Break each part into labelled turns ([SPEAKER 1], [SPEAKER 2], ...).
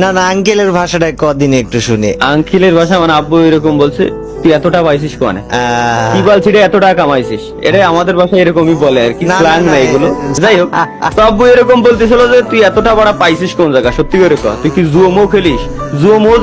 [SPEAKER 1] না না আঙ্কেলের ভাষাটা কদিন একটু শুনি।
[SPEAKER 2] আঙ্কিলের ভাষা মানে আব্বু এরকম বলছে? তুই এতটা পাইছিস কোনে? কি বলছি রে এত টাকা কামাইছিস? এটা আমাদের ভাষায় এরকমই বলে আর কি স্ল্যাং
[SPEAKER 1] না,
[SPEAKER 2] এগুলো। যাই হোক এরকম বলতেছিল যে তুই এতটা বড় পাইছিস কোন জায়গা সত্যি করে তুই কি খেলিস?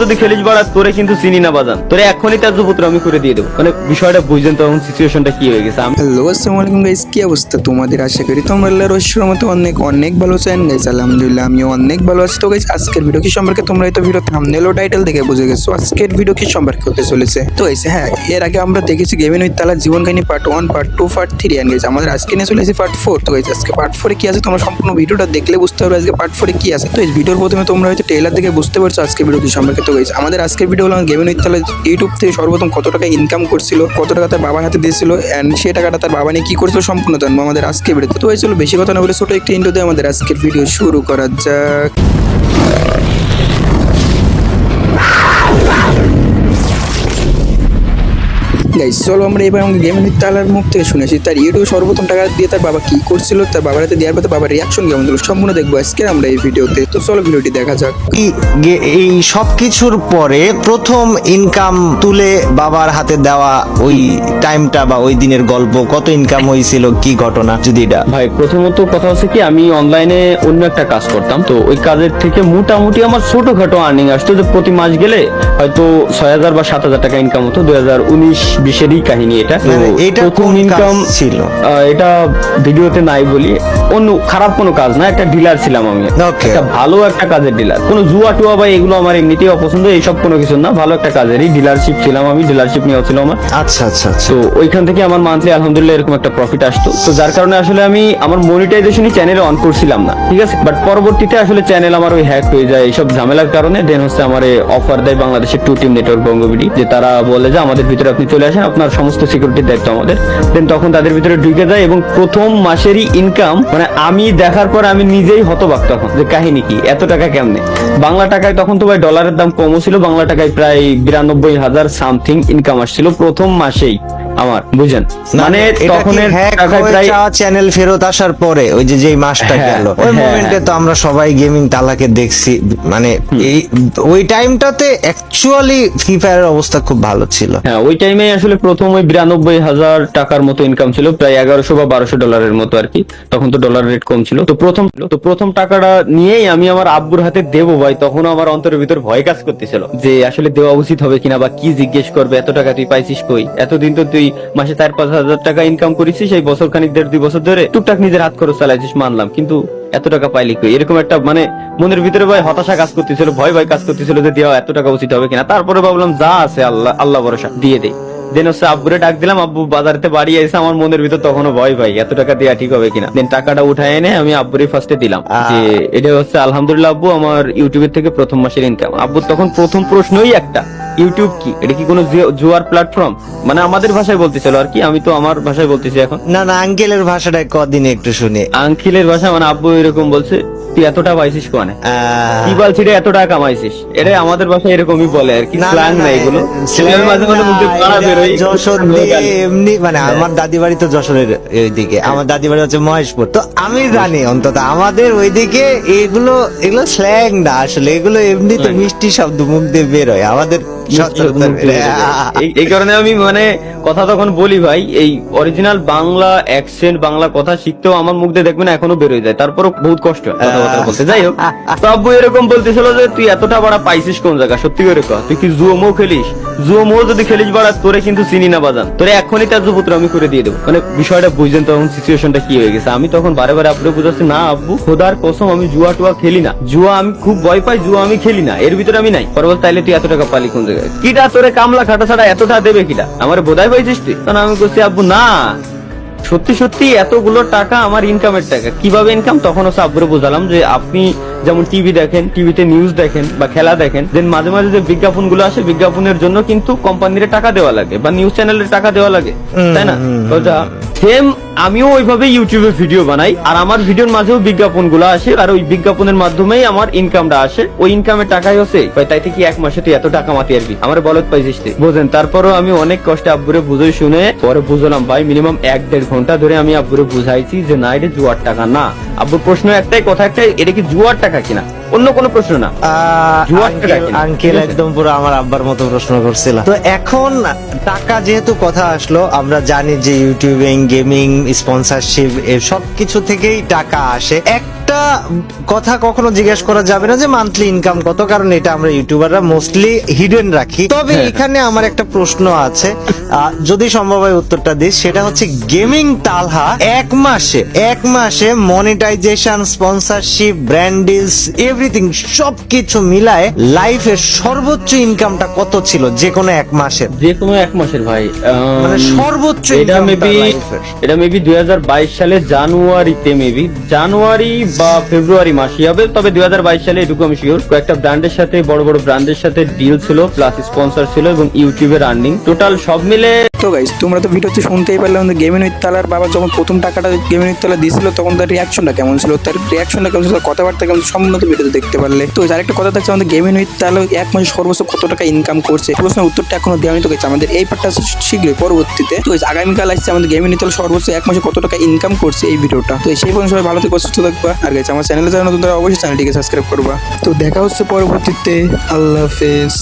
[SPEAKER 2] যদি খেলিস বাড়া তোরে কিন্তু চিনি না বাজান। তোরে এখনই তার যুপুত্র আমি করে দিয়ে দেবো। মানে বিষয়টা বুঝলেন তখন সিচুয়েশনটা কি হয়ে গেছে? আমি
[SPEAKER 3] হ্যালো আসসালামু আলাইকুম গাইস কি অবস্থা তোমাদের? আশা করি তোমরা আল্লাহর মতো অনেক অনেক ভালো আছেন গাইস আলহামদুলিল্লাহ আমিও অনেক ভালো আছি। তো গাইস আজকের ভিডিও কি সম্পর্কে তোমরা হয়তো ভিডিও থাম্বনেল ও টাইটেল দেখে বুঝে গেছো। আজকের ভিডিও কি সম্পর্কে হতে চলেছে? তো গাইস হ্যাঁ এর আগে আমরা দেখেছি গেমিং উইথ তালা জীবন কাহিনী part one part two part three end গেছে আমাদের আজকে নিয়ে চলে এসেছি পার্ট ফোর তো গাইস আজকে পার্ট ফোরে কি আছে তোমরা সম্পূর্ণ ভিডিওটা দেখলে বুঝতে পারবে আজকে পার্ট ফোরে কি আছে। তো এই ভিডিওর প্রথমে তোমরা হয়তো ট্রেলার দেখে বুঝতে পারছ আজকে ভিডিও কি সম্পর্কে। তো গাইস আমাদের আজকের ভিডিও হলো গেমিং উইথ তালা ইউটিউব থেকে সর্বপ্রথম কত টাকা ইনকাম করছিল, কত টাকা তার বাবার হাতে দিয়েছিল অ্যান্ড সেই টাকাটা তার বাবা নিয়ে কি করেছিল সম্পূর্ণ জানব আমাদের আজকে ভিডিওতে তো। চলো বেশি কথা না বলে ছোট একটি ইন্টো দিয়ে আমাদের আজকের ভিডিও শুরু করা যাক। গাইস চলো আমরা এবার আমাকে গেম তালার মুখ থেকে শুনেছি তার ইউটিউবে সর্বপ্রথম টাকা দিয়ে তার বাবা কি করছিল তার বাবার হাতে দেওয়ার পরে বাবার রিয়াকশন কেমন ছিল সম্পূর্ণ দেখব আজকে আমরা এই ভিডিওতে। তো চলো ভিডিওটি দেখা যাক।
[SPEAKER 1] এই গে- এই সব কিছুর পরে প্রথম ইনকাম তুলে বাবার হাতে দেওয়া ওই টাইমটা বা ওই দিনের গল্প কত ইনকাম হয়েছিল কি ঘটনা যদি এটা
[SPEAKER 2] ভাই প্রথমত কথা হচ্ছে কি আমি অনলাইনে অন্য একটা কাজ করতাম। তো ওই কাজের থেকে মোটামুটি আমার ছোটখাটো আর্নিং আসতো যে প্রতি মাস গেলে হয়তো ছয় হাজার বা সাত হাজার টাকা ইনকাম হতো। দুই হাজার উনিশ বিশেরই কাহিনী এটা।
[SPEAKER 1] মানে এটা
[SPEAKER 2] প্রথম
[SPEAKER 1] কোন
[SPEAKER 2] ইনকাম
[SPEAKER 1] ছিল?
[SPEAKER 2] এটা ভিডিওতে নাই বলি অন্য খারাপ কোনো কাজ না একটা ডিলার ছিলাম আমি। একটা ভালো একটা কাজের ডিলার কোনো জুয়া টুয়া বা এগুলো আমার এমনিতেই অপছন্দ এইসব কোনো কিছু না ভালো একটা কাজেরই ডিলারশিপ ছিলাম আমি ডিলারশিপ নিয়ে ছিল আমার।
[SPEAKER 1] আচ্ছা আচ্ছা আচ্ছা।
[SPEAKER 2] তো ওইখান থেকে আমার মান্থলি আলহামদুলিল্লাহ এরকম একটা প্রফিট আসতো। তো যার কারণে আসলে আমি আমার মনিটাইজেশনই চ্যানেলে অন করছিলাম না ঠিক আছে? বাট পরবর্তীতে আসলে চ্যানেল আমার ওই হ্যাক হয়ে যায় এইসব ঝামেলার কারণে দেন হচ্ছে আমার অফার দেয় বাংলাদেশের টু টিম নেটওয়ার্ক বঙ্গবিডি যে তারা বলে যে আমাদের ভিতরে আপনি চলে আসেন। আপনার সমস্ত সিকিউরিটির দায়িত্ব আমাদের। দেন তখন তাদের ভিতরে ঢুকে যায় এবং প্রথম মাসেরই ইনকাম মানে আমি দেখার পর আমি নিজেই হতবাক তখন যে কাহিনী কি, এত টাকা কেমনে? বাংলা টাকায় তখন তো ভাই ডলারের দাম কমও ছিল, বাংলা টাকায় প্রায় বিরানব্বই হাজার সামথিং ইনকাম আসছিল প্রথম মাসেই। আমার বুঝেন মানে তখনের টাকায় প্রায়
[SPEAKER 1] চ্যানেল ফেরত আসার পরে ওই যে যেই মাসটা
[SPEAKER 2] হ্যাঁ,
[SPEAKER 1] গেল ওই
[SPEAKER 2] হ্যাঁ,
[SPEAKER 1] মোমেন্টে তো আমরা সবাই গেমিং তালাকে দেখছি মানে এই ওই টাইমটাতে অ্যাকচুয়ালি ফ্রি ফায়ারের অবস্থা খুব ভালো ছিল।
[SPEAKER 2] হ্যাঁ ওই টাইমে আসলে প্রথম ওই বিরানব্বই হাজার টাকার মতো ইনকাম ছিল প্রায় এগারোশো বা বারোশো ডলারের মতো আর কি। তখন তো ডলার রেট কম ছিল। তো প্রথম তো প্রথম টাকাটা নিয়েই আমি আমার আব্বুর হাতে দেবো ভাই তখন আমার অন্তরের ভিতর ভয় কাজ করতেছিল। যে আসলে দেওয়া উচিত হবে কিনা বা কি জিজ্ঞেস করবে এত টাকা তুই পাইছিস কই? এতদিন তো তুই মাসে চার পাঁচ হাজার টাকা ইনকাম করেছিস এই বছর খানিক দেড় দুই বছর ধরে টুকটাক নিজের হাত খরচ চালাইছিস মানলাম। কিন্তু এত টাকা পাইলি কই? এরকম একটা মানে মনের ভিতরে ভাই হতাশা কাজ করতেছিল ভয় ভয় কাজ করতেছিল যে দেওয়া এত টাকা উচিত হবে কিনা। তারপরে ভাবলাম যা আছে আল্লাহ আল্লাহ ভরসা দিয়ে দেই দেন হচ্ছে আব্বুরে ডাক দিলাম আব্বু বাজারতে বাড়ি এসে আমার মনের ভিতর তখনও ভয় ভাই এত টাকা দেওয়া ঠিক হবে কিনা। দেন টাকাটা উঠায় এনে আমি আব্বুরে ফার্স্টে দিলাম যে এটা হচ্ছে আলহামদুলিল্লাহ আব্বু আমার ইউটিউবের থেকে প্রথম মাসের ইনকাম আব্বুর তখন প্রথম প্রশ্নই একটা ইউটিউব কি? এটা কি কোনো জুয়ার প্ল্যাটফর্ম মানে আমাদের ভাষায় বলতেছিল আর কি আমি তো আমার ভাষায় বলতেছি এখন।
[SPEAKER 1] না না আঙ্কেলের ভাষাটা কদিন একটু শুনে।
[SPEAKER 2] আঙ্কেলের ভাষা মানে আব্বু এরকম বলছে। তুই পাইছিস কোনে? কি বলছি রে এত টাকা কামাইছিস? এটা আমাদের ভাষায় এরকমই বলে আর কি স্ল্যাং
[SPEAKER 1] না,
[SPEAKER 2] এগুলো।
[SPEAKER 1] slang
[SPEAKER 2] মাঝে মাঝে মুখে পাড়া
[SPEAKER 1] এটা
[SPEAKER 2] বেরোয়।
[SPEAKER 1] যশোর এমনি মানে আমার দাদি বাড়ি তো যশোরের ওইদিকে আমার দাদি বাড়ি হচ্ছে মহেশপুর। তো আমি জানি অন্তত আমাদের ওইদিকে এগুলো এগুলো স্ল্যাং না আসলে এগুলো এমনি তো মিষ্টি শব্দ মুখ দিয়ে বেরোয় আমাদের
[SPEAKER 2] এই- এই কারণে আমি মানে কথা তখন বলি ভাই এই অরিজিনাল বাংলা অ্যাকসেন্ট বাংলা কথা শিখতেও আমার মুখ দিয়ে দেখবেন এখনও বেরোয় যায় তারপরও বহুত কষ্ট হয়। কথা যাই হোক এরকম বলতেছিল যে, তুই এতটা বড় পাইছিস কোন জায়গা সত্যি করে তুই কি খেলিস? যদি খেলিস তোরে কিন্তু চিনি না বাজান। তোরে এখনই তার যুপুত্র আমি করে দিয়ে দেবো। মানে বিষয়টা বুঝলেন তখন সিচুয়েশনটা কি হয়ে গেছে। আমি তখন বারে বারে আব্বু বুঝাচ্ছি, না আব্বু, খোদার কসম, আমি জুয়া টুয়া খেলি না। জুয়া আমি খুব ভয় পাই, জুয়া আমি খেলি না। এর ভিতরে আমি নাই। পরে তাইলে তুই এত টাকা পালি কোন জায়গায়? কিটা তোরে কামলা খাটা ছাড়া এতটা দেবে কিটা? আমার বোধাই পাইছিস তুই? তখন আমি বলছি, আব্বু, না। সত্যি সত্যি এতগুলো টাকা আমার ইনকামের টাকা। কীভাবে ইনকাম তখন হচ্ছে আব্বুরে বোঝালাম যে আপনি যেমন টিভি দেখেন টিভিতে নিউজ দেখেন বা খেলা দেখেন দেন মাঝে মাঝে যে বিজ্ঞাপনগুলো আসে বিজ্ঞাপনের জন্য কিন্তু কোম্পানির টাকা দেওয়া লাগে বা নিউজ চ্যানেলের টাকা দেওয়া লাগে। তাই না? তো যা সেম আমিও ওইভাবে ইউটিউবে ভিডিও বানাই, আর আমার ভিডিওর মাঝেও বিজ্ঞাপনগুলো আসে, আর ওই বিজ্ঞাপনের মাধ্যমেই আমার ইনকামটা আসে। ওই ইনকামের টাকাই হচ্ছে তাই থেকে এক মাসে তুই এত টাকা মাতি আর কি আমার বলত পাইছিস। বোঝেন, তারপরও আমি অনেক কষ্টে আব্বুরে বুঝে শুনে পরে বুঝলাম, ভাই মিনিমাম এক দেড় ঘণ্টা ধরে আমি আব্বুরে বুঝাইছি যে, না এটা জুয়ার টাকা না। আব্বুর প্রশ্ন একটাই কথা একটাই এটা কি জুয়ার টাকা কিনা? অন্য কোনো প্রশ্ন না।
[SPEAKER 1] আঙ্কেল একদম পুরো আমার আব্বার মতো প্রশ্ন করছিল। তো এখন টাকা যেহেতু কথা আসলো আমরা জানি যে ইউটিউবিং গেমিং স্পন্সরশিপ সব কিছু থেকেই টাকা আসে। একটা কথা কখনো জিজ্ঞেস করা যাবে না যে মান্থলি ইনকাম কত কারণ এটা আমরা ইউটিউবাররা মোস্টলি হিডেন রাখি তবে
[SPEAKER 2] হ্যাঁ।
[SPEAKER 1] এখানে আমার একটা প্রশ্ন আছে যদি সম্ভব হয় উত্তরটা দিস সেটা হচ্ছে গেমিং তালহা এক মাসে এক মাসে monetization sponsorship brand deals everything সবকিছু মিলায় লাইফের সর্বোচ্চ ইনকামটা কত ছিল যে কোনো এক মাসের
[SPEAKER 2] যে কোনো এক মাসের ভাই
[SPEAKER 1] মানে সর্বোচ্চ
[SPEAKER 2] এটা মেবি। এটা মেবি দুই হাজার বাইশ সালে জানুয়ারিতে মেবি জানুয়ারি বা ফেব্রুয়ারি মাসই হবে, তবে দু হাজার বাইশ সালে এটুকু আমি শিওর কয়েকটা ব্র্যান্ডের সাথে, বড় বড় ব্র্যান্ডের সাথে ডিল ছিল প্লাস স্পন্সর ছিল এবং ইউটিউবের আর্নিং টোটাল সব মিলে
[SPEAKER 3] তো গাইস তোমরা তো ভিডিওতে শুনতেই পারলে, আমাদের গেমিং উইথ তালার বাবা যখন প্রথম টাকাটা গেমিং উইথ দিয়েছিল তখন তার রিয়াকশনটা কেমন ছিল? তার রিয়াকশনটা কেমন ছিল? কথাবার্তা কেমন সম্পূর্ণ ভিডিওতে দেখতে পারলে। তো আরেকটা কথা থাকছে, আমাদের গেমিং উইথ এক মাসে সর্বোচ্চ কত টাকা ইনকাম করছে? প্রশ্নের উত্তরটা এখনও দেওয়া তো গেছে আমাদের এই পার্টটা শীঘ্রই, পরবর্তীতে। তো আগামীকাল আসছে আমাদের গেমিং উইথ সর্বোচ্চ এক মাসে কত টাকা ইনকাম করছে এই ভিডিওটা তো সেই পর্যন্ত সবাই ভালো থেকে, সুস্থ থাকবা, আর গেছে। আমার চ্যানেলে যারা নতুন তারা অবশ্যই চ্যানেলটিকে সাবস্ক্রাইব করবা। তো দেখা হচ্ছে পরবর্তীতে। আল্লাহ হাফেজ।